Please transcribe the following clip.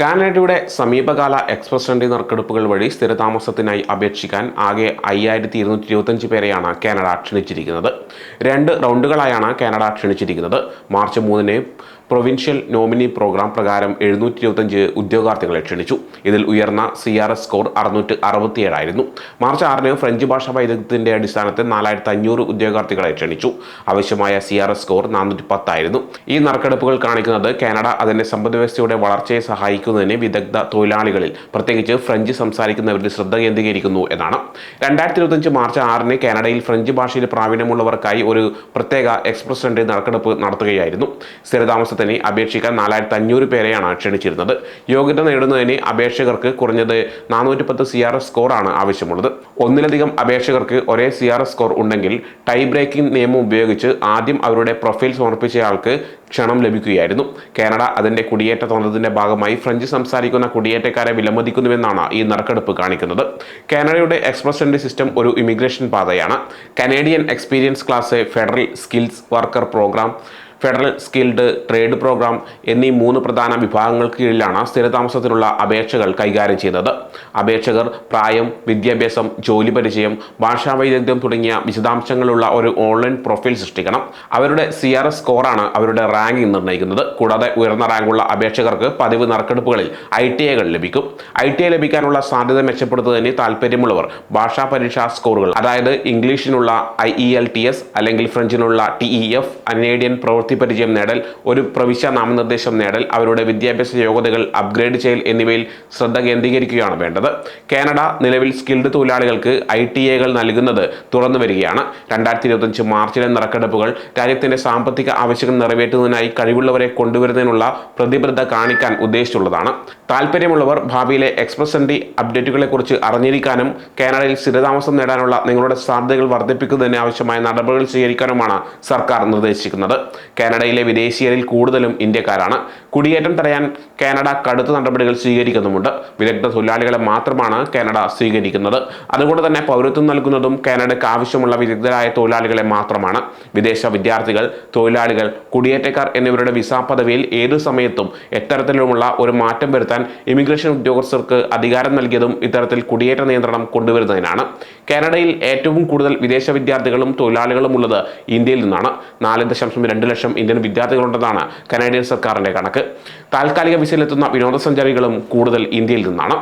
കാനഡയുടെ സമീപകാല express entry നറുക്കെടുപ്പുകൾ വഴി സ്ഥിരതാമസത്തിനായി അപേക്ഷിക്കാൻ ആകെ അയ്യായിരത്തി ഇരുന്നൂറ്റി ഇരുപത്തഞ്ച് പേരെയാണ് കാനഡ ക്ഷണിച്ചിരിക്കുന്നത്. രണ്ട് റൗണ്ടുകളായാണ് കാനഡ ക്ഷണിച്ചിരിക്കുന്നത്. മാർച്ച് മൂന്നിന് പ്രൊവിൻഷ്യൽ നോമിനി പ്രോഗ്രാം പ്രകാരം എഴുന്നൂറ്റി ഇരുപത്തഞ്ച് ഉദ്യോഗാർത്ഥികളെ ക്ഷണിച്ചു. ഇതിൽ ഉയർന്ന സി ആർ എസ് സ്കോർ അറുന്നൂറ്റി അറുപത്തിയേഴായിരുന്നു മാർച്ച് ആറിന് ഫ്രഞ്ച് ഭാഷാ വൈദഗ്ധ്യത്തിന്റെ അടിസ്ഥാനത്തിൽ നാലായിരത്തി അഞ്ഞൂറ് ഉദ്യോഗാർത്ഥികളെ ക്ഷണിച്ചു. ആവശ്യമായ സി ആർ എസ് സ്കോർ നാനൂറ്റി പത്തായിരുന്നു ഈ നറുക്കെടുപ്പുകൾ കാണിക്കുന്നത് കാനഡ അതിന്റെ സമ്പദ്വ്യവസ്ഥയുടെ വളർച്ചയെ സഹായിക്കുന്നതിന് വിദഗ്ധ തൊഴിലാളികളിൽ പ്രത്യേകിച്ച് ഫ്രഞ്ച് സംസാരിക്കുന്നവരിൽ ശ്രദ്ധ കേന്ദ്രീകരിക്കുന്നു എന്നാണ്. രണ്ടായിരത്തി ഇരുപത്തഞ്ച് മാർച്ച് ആറിന് കാനഡയിൽ ഫ്രഞ്ച് ഭാഷയിൽ പ്രാവീണ്യമുള്ളവർക്കായി ഒരു പ്രത്യേക എക്സ്പ്രസ് ട്രെൻഡ് നറുക്കെടുപ്പ് നടത്തുകയായിരുന്നു. സ്ഥിരതാമസത്തിന് അപേക്ഷിക്കാൻ നാലായിരത്തി അഞ്ഞൂറ് പേരെയാണ് ക്ഷണിച്ചിരുന്നത്. യോഗ്യത നേടുന്നതിന് അപേക്ഷകർക്ക് കുറഞ്ഞത് നാനൂറ്റി പത്ത് സി ആർ എസ് സ്കോറാണ് ആവശ്യമുള്ളത്. ഒന്നിലധികം അപേക്ഷകർക്ക് ഒരേ സി ആർ എസ് സ്കോർ ഉണ്ടെങ്കിൽ ടൈ ബ്രേക്കിംഗ് നിയമം ഉപയോഗിച്ച് ആദ്യം അവരുടെ പ്രൊഫൈൽ സമർപ്പിച്ചയാൾക്ക് ക്ഷണം ലഭിക്കുകയായിരുന്നു. കാനഡ അതിന്റെ കുടിയേറ്റ തന്ത്രത്തിന്റെ ഭാഗമായി ഫ്രഞ്ച് സംസാരിക്കുന്ന കുടിയേറ്റക്കാരെ വിലമതിക്കുന്നുവെന്നാണ് ഈ നറുക്കെടുപ്പ് കാണിക്കുന്നത്. കാനഡയുടെ എക്സ്പ്രസ് എൻട്രി സിസ്റ്റം ഒരു ഇമിഗ്രേഷൻ പാതയാണ്. Canadian experience class federal skills worker programme federal skilled trade programme എന്നീ മൂന്ന് പ്രധാന വിഭാഗങ്ങൾക്ക് കീഴിലാണ് സ്ഥിരതാമസത്തിനുള്ള അപേക്ഷകൾ കൈകാര്യം ചെയ്യുന്നത് അപേക്ഷകർ പ്രായം വിദ്യാഭ്യാസം ജോലി പരിചയം ഭാഷാ വൈദഗ്ധ്യം തുടങ്ങിയ വിശദാംശങ്ങളുള്ള ഒരു ഓൺലൈൻ പ്രൊഫൈൽ സൃഷ്ടിക്കണം. അവരുടെ സി ആർ എസ് സ്കോറാണ് അവരുടെ റാങ്കിംഗ് നിർണയിക്കുന്നത്. കൂടാതെ ഉയർന്ന റാങ്കുള്ള അപേക്ഷകർക്ക് പതിവ് നറുക്കെടുപ്പുകളിൽ ഐ ടി ഐകൾ ലഭിക്കും. ഐ ടി ഐ ലഭിക്കാനുള്ള സാധ്യത മെച്ചപ്പെടുത്തുന്നതിന് താല്പര്യമുള്ളവർ ഭാഷാ പരീക്ഷാ സ്കോറുകൾ അതായത് ഇംഗ്ലീഷിനുള്ള I E L T S അല്ലെങ്കിൽ ഫ്രഞ്ചിനുള്ള ടി ഇ എഫ് അനേഡിയൻ പ്രവൃത്തി പരിചയം നേടൽ ഒരു പ്രവിശ്യ നാമനിർദ്ദേശം നേടൽ അവരുടെ വിദ്യാഭ്യാസ യോഗ്യതകൾ അപ്ഗ്രേഡ് ചെയ്യൽ എന്നിവയിൽ ശ്രദ്ധ കേന്ദ്രീകരിക്കുകയാണ് വേണ്ടത്. കാനഡ നിലവിൽ സ്കിൽഡ് തൊഴിലാളികൾക്ക് ഐ ടി എകൾ നൽകുന്നത് തുറന്നു വരികയാണ്. രണ്ടായിരത്തി ഇരുപത്തഞ്ച് മാർച്ചിലെ നറുക്കെടുപ്പുകൾ രാജ്യത്തിന്റെ സാമ്പത്തിക ആവശ്യങ്ങൾ നിറവേറ്റുന്നതിനായി കഴിവുള്ളവരെ കൊണ്ടുവരുന്നതിനുള്ള പ്രതിബദ്ധത കാണിക്കാൻ ഉദ്ദേശിച്ചുള്ളതാണ്. താല്പര്യമുള്ളവർ ഭാവിയിലെ എക്സ്പ്രസ് എൻ ഡി അപ്ഡേറ്റുകളെക്കുറിച്ച് അറിഞ്ഞിരിക്കാനും കാനഡയിൽ സ്ഥിരതാമസം നേടാനുള്ള നിങ്ങളുടെ സാധ്യതകൾ വർദ്ധിപ്പിക്കുന്നതിന് ആവശ്യമായ നടപടികൾ സ്വീകരിക്കാനുമാണ് സർക്കാർ നിർദ്ദേശിക്കുന്നത്. കാനഡയിലെ വിദേശീയരിൽ കൂടുതലും ഇന്ത്യക്കാരാണ്. കുടിയേറ്റം തടയാൻ കാനഡ കടുത്ത നടപടികൾ സ്വീകരിക്കുന്നുമുണ്ട്. വിദഗ്ധ തൊഴിലാളികളെ മാത്രമാണ് കാനഡ സ്വീകരിക്കുന്നത്. അതുകൊണ്ട് തന്നെ പൗരത്വം നൽകുന്നതും കാനഡയ്ക്ക് ആവശ്യമുള്ള വിദഗ്ധരായ തൊഴിലാളികളെ മാത്രമാണ്. വിദേശ വിദ്യാർത്ഥികൾ തൊഴിലാളികൾ കുടിയേറ്റക്കാർ എന്നിവരുടെ വിസ പദവിയിൽ ഏതു സമയത്തും എത്തരത്തിലുമുള്ള ഒരു മാറ്റം വരുത്താൻ ഇമിഗ്രേഷൻ ഉദ്യോഗസ്ഥർക്ക് അധികാരം നൽകിയതും ഇത്തരത്തിൽ കുടിയേറ്റ നിയന്ത്രണം കൊണ്ടുവരുന്നതിനാണ്. കാനഡയിൽ ഏറ്റവും കൂടുതൽ വിദേശ വിദ്യാർത്ഥികളും തൊഴിലാളികളും ഉള്ളത് ഇന്ത്യയിൽ നിന്നാണ്. നാല് ദശാംശം രണ്ട് ലക്ഷം ഇന്ത്യൻ വിദ്യാർത്ഥികളുണ്ടെന്നാണ് കനേഡിയൻ സർക്കാരിന്റെ കണക്ക്. താൽക്കാലിക വിസയിലെത്തുന്ന വിനോദസഞ്ചാരികളും കൂടുതൽ ഇന്ത്യയിൽ നിന്നാണ്.